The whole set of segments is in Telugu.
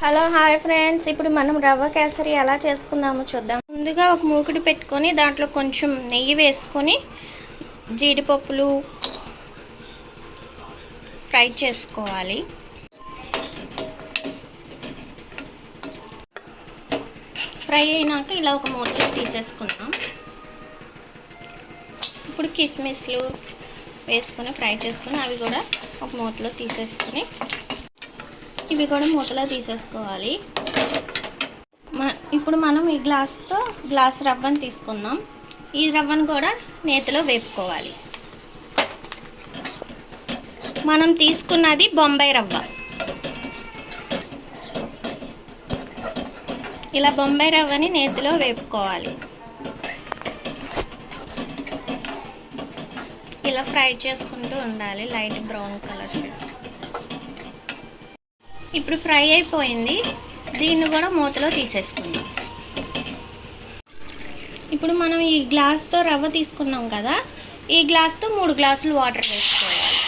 Hello hi friends. ఇప్పుడు మనం రవ్వ కేసరి ఎలా చేసుకుందామో చూద్దాం. ముందుగా ఒక మూకుడు పెట్టుకొని దాంట్లో కొంచెం నెయ్యి వేసుకొని జీడిపప్పులు ఫ్రై చేసుకోవాలి. ఫ్రై అయినాక ఇలా ఒక మూత తీసేసుకుందాం. ఇప్పుడు కిస్మిస్లు వేసుకొని ఫ్రై చేసుకుని అవి కూడా ఒక మూతలో తీసేసుకుని ఇవి కూడా మూతలో తీసేసుకోవాలి. మ- ఇప్పుడు మనం ఈ గ్లాస్తో గ్లాస్ రవ్వను తీసుకుందాం. ఈ రవ్వను కూడా నేతిలో వేపుకోవాలి. మనం తీసుకున్నది బొంబాయి రవ్వ. ఇలా బొంబాయి రవ్వని నేతిలో వేపుకోవాలి. ఇలా ఫ్రై చేసుకుంటూ ఉండాలి లైట్ బ్రౌన్ కలర్ ఇప్పుడు ఫ్రై అయిపోయింది. దీన్ని కూడా మూతలో తీసేసుకుందాం. ఇప్పుడు మనం ఈ గ్లాస్తో రవ్వ తీసుకున్నాం కదా ఈ గ్లాస్తో మూడు గ్లాసులు వాటర్ వేసుకోవాలి.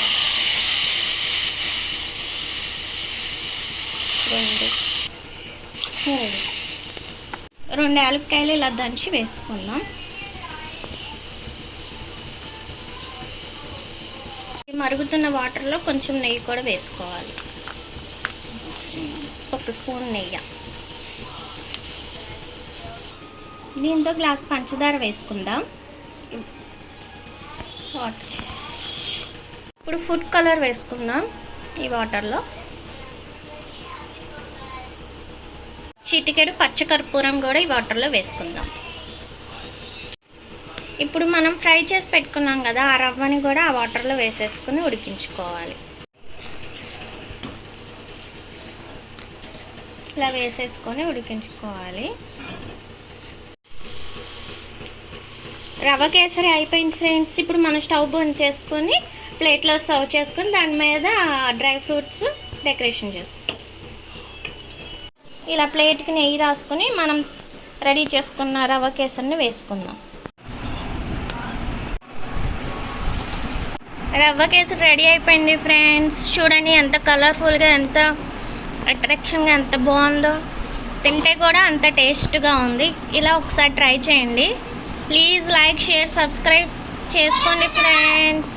రెండు. మూడు. రెండు యాలక్కాయలు ఇలా దంచి వేసుకుందాం. మరుగుతున్న వాటర్లో కొంచెం నెయ్యి కూడా వేసుకోవాలి. ఒక స్పూన్ నెయ్యి. దీంతో గ్లాస్ పంచదార వేసుకుందాం. వాటర్. ఇప్పుడు ఫుడ్ కలర్ వేసుకుందాం ఈ వాటర్లో. చిటికెడు పచ్చకర్పూరం కూడా ఈ వాటర్లో వేసుకుందాం. ఇప్పుడు మనం ఫ్రై చేసి పెట్టుకున్నాం కదా ఆ రవ్వని కూడా ఆ వాటర్లో వేసేసుకుని ఉడికించుకోవాలి. ఇలా వేసేసుకొని ఉడికించుకోవాలి. రవ్వ కేసరి అయిపోయింది ఫ్రెండ్స్. ఇప్పుడు మనం స్టవ్ బంద్ చేసుకొని ప్లేట్లో సర్వ్ చేసుకొని దాని మీద డ్రై ఫ్రూట్స్ డెకరేషన్ చేసుకో ఇలా ప్లేట్కి నెయ్యి రాసుకొని మనం రెడీ చేసుకున్న రవ్వ కేసరిని వేసుకుందాం. రవ్వ కేసరి రెడీ అయిపోయింది ఫ్రెండ్స్. చూడండి ఎంత కలర్ఫుల్గా ఎంత అట్రాక్షన్గా ఎంత బాగుందో. తింటే కూడా అంత టేస్ట్గా ఉంది. ఇలా ఒకసారి ట్రై చేయండి. ప్లీజ్ లైక్ షేర్ సబ్స్క్రైబ్ చేసుకోండి ఫ్రెండ్స్.